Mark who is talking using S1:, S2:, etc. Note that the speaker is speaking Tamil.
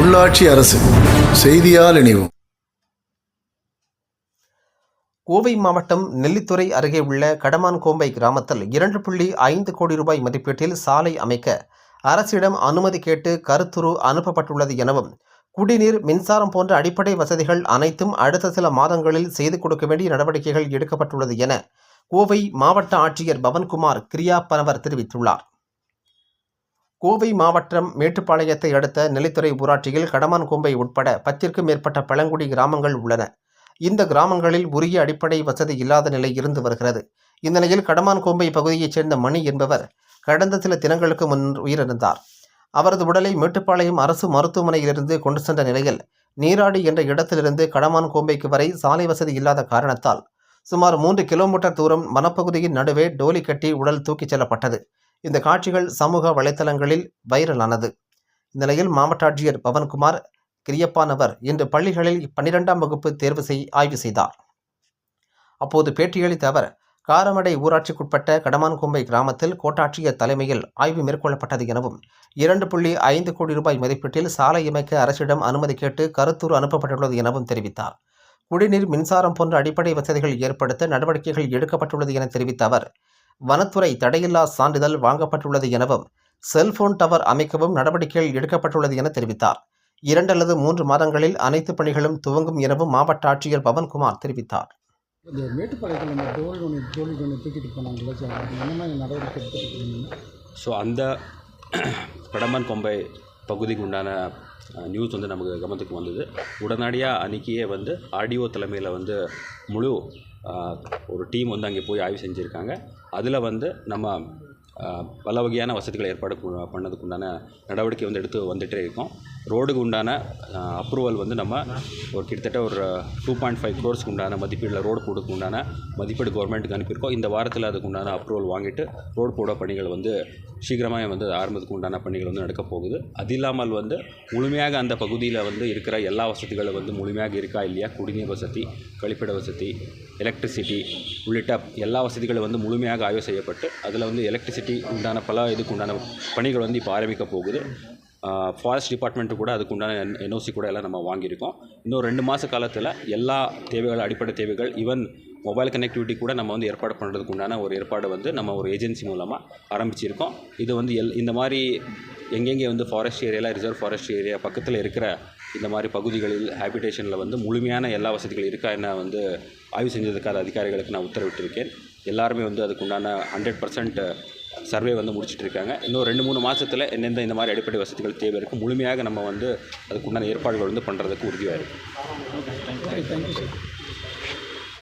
S1: உள்ளாட்சி அரசு. செய்தியால் இணைவோம்.
S2: கோவை மாவட்டம் நெல்லித்துறை அருகே உள்ள கடமான்கோம்பை கிராமத்தில் இரண்டு புள்ளி ஐந்து கோடி ரூபாய் மதிப்பீட்டில் சாலை அமைக்க அரசிடம் அனுமதி கேட்டு கருத்துரு அனுப்பப்பட்டுள்ளது எனவும் குடிநீர் மின்சாரம் போன்ற அடிப்படை வசதிகள் அனைத்தும் அடுத்த சில மாதங்களில் செய்து கொடுக்க வேண்டிய நடவடிக்கைகள் எடுக்கப்பட்டுள்ளது என கோவை மாவட்ட ஆட்சியர் பவன்குமார் கிரியா பரவர் தெரிவித்துள்ளார். கோவை மாவட்டம் மேட்டுப்பாளையத்தை அடுத்த நெல்லித்துறை ஊராட்சியில் கடமான்கோம்பை உட்பட பத்திற்கும் மேற்பட்ட பழங்குடி கிராமங்கள் உள்ளன. இந்த கிராமங்களில் உரிய அடிப்படை வசதி இல்லாத நிலை இருந்து வருகிறது. இந்நிலையில் கடமான்கோம்பை பகுதியைச் சேர்ந்த மணி என்பவர் கடந்த சில தினங்களுக்கு முன் உயிரிழந்தார். அவரது உடலை மேட்டுப்பாளையம் அரசு மருத்துவமனையிலிருந்து கொண்டு சென்ற நிலையில் நீராடி என்ற இடத்திலிருந்து கடமான்கோம்பைக்கு வரை சாலை வசதி இல்லாத காரணத்தால் சுமார் மூன்று கிலோமீட்டர் தூரம் வனப்பகுதியின் நடுவே டோலி கட்டி உடல் தூக்கிச் செல்லப்பட்டது. இந்த காட்சிகள் சமூக வலைத்தளங்களில் வைரலானது. இந்நிலையில் மாவட்ட ஆட்சியர் பவன்குமார் கிரியப்பானவர் இன்று பள்ளிகளில் பன்னிரெண்டாம் வகுப்பு தேர்வு செய் ஆய்வு செய்தார். அப்போது பேட்டியளித்த அவர் காரமடை ஊராட்சிக்குட்பட்ட கடமான்கொம்பை கிராமத்தில் கோட்டாட்சியர் தலைமையில் ஆய்வு மேற்கொள்ளப்பட்டது எனவும் இரண்டு புள்ளி ஐந்து கோடி ரூபாய் மதிப்பீட்டில் சாலை அமைக்க அரசிடம் அனுமதி கேட்டு கருத்துரு அனுப்பப்பட்டுள்ளது எனவும் தெரிவித்தார். குடிநீர் மின்சாரம் போன்ற அடிப்படை வசதிகள் ஏற்படுத்த நடவடிக்கைகள் எடுக்கப்பட்டுள்ளது என தெரிவித்த அவர் வனத்துறை தடையில்லா சான்றிதழ் வாங்கப்பட்டுள்ளது எனவும் செல்போன் டவர் அமைக்கவும் நடவடிக்கைகள் எடுக்கப்பட்டுள்ளது என தெரிவித்தார். இரண்டு அல்லது மூன்று மாதங்களில் அனைத்து பணிகளும் துவங்கும் எனவும் மாவட்ட ஆட்சியர் பவன்குமார் தெரிவித்தார்.
S3: இந்த மேட்டுப்பாளையத்தில் இந்த டோல் ஒன்று டோல் ஒன்று தூக்கிட்டு போனாங்கல்ல சார் என்ன மாதிரி நடவடிக்கை எடுத்துருக்கீங்க
S4: ஸோ அந்த கடம்பன் கொம்பை பகுதிக்கு உண்டான நியூஸ் வந்து நமக்கு கவனத்துக்கு வந்தது. உடனடியாக அன்றைக்கியே வந்து ஆர்டிஓ தலைமையில் வந்து முழு ஒரு டீம் வந்து அங்கே போய் ஆய்வு செஞ்சுருக்காங்க. அதில் வந்து நம்ம பல வகையான வசதிகளை ஏற்பாடு பண்ணதுக்கு உண்டான நடவடிக்கை வந்து எடுத்து வந்துகிட்டே இருக்கோம். ரோடுக்கு உண்டான அப்ரூவல் வந்து நம்ம ஒரு கிட்டத்தட்ட ஒரு டூ பாயிண்ட் ஃபைவ் க்ரோர்ஸ்க்கு உண்டான மதிப்பீடில் ரோடு போடுறதுக்கு உண்டான மதிப்பீடு கவர்மெண்ட்டுக்கு அனுப்பியிருக்கோம். இந்த வாரத்தில் அதுக்கு உண்டான அப்ரூவல் வாங்கிட்டு ரோடு போட பணிகள் வந்து சீக்கிரமாக வந்து ஆரம்பத்துக்கு உண்டான பணிகள் வந்து நடக்க போகுது. அது இல்லாமல் வந்து முழுமையாக அந்த பகுதியில் வந்து இருக்கிற எல்லா வசதிகளும் வந்து முழுமையாக இருக்கா இல்லையா? குடிநீர் வசதி கழிப்பிட வசதி எலக்ட்ரிசிட்டி உள்ளிட்ட எல்லா வசதிகளும் வந்து முழுமையாக ஆய்வு செய்யப்பட்டு அதில் வந்து எலக்ட்ரிசிட்டி உண்டான பல இதுக்கு உண்டான பணிகள் வந்து இப்போ ஆரம்பிக்க போகுது. ஃபாரஸ்ட் டிபார்ட்மெண்ட்டு கூட அதுக்கு உண்டான என்ஓசி கூட எல்லாம் நம்ம வாங்கியிருக்கோம். இன்னும் ரெண்டு மாத காலத்தில் எல்லா தேவைகள் அடிப்படை தேவைகள் ஈவன் மொபைல் கனெக்டிவிட்டி கூட நம்ம வந்து ஏற்பாடு பண்ணுறதுக்கு உண்டான ஒரு ஏற்பாடு வந்து நம்ம ஒரு ஏஜென்சி மூலமாக ஆரம்பிச்சிருக்கோம். இது வந்து எல் இந்த மாதிரி எங்கெங்கே வந்து ஃபாரஸ்ட் ஏரியாவில் ரிசர்வ் ஃபாரஸ்ட் ஏரியா பக்கத்தில் இருக்கிற இந்த மாதிரி பகுதிகளில் ஹேபிடேஷனில் வந்து முழுமையான எல்லா வசதிகள் இருக்கா என்ன வந்து ஆய்வு செஞ்சதுக்காக அதிகாரிகளுக்கு நான் உத்தரவிட்டிருக்கேன். எல்லாருமே வந்து அதுக்கு உண்டான ஹண்ட்ரட் பர்சன்ட் சர்வே வந்து முடிச்சிட்டு இருக்காங்க இன்னும் ரெண்டு மூணு மாதத்தில் எந்தெந்த இந்த மாதிரி அடிப்படை வசதிகள் தேவை இருக்குது முழுமையாக நம்ம வந்து அதுக்கு உண்டான ஏற்பாடுகள் வந்து பண்ணுறதுக்கு உறுதியாக இருக்குது
S3: தேங்க்யூ சார்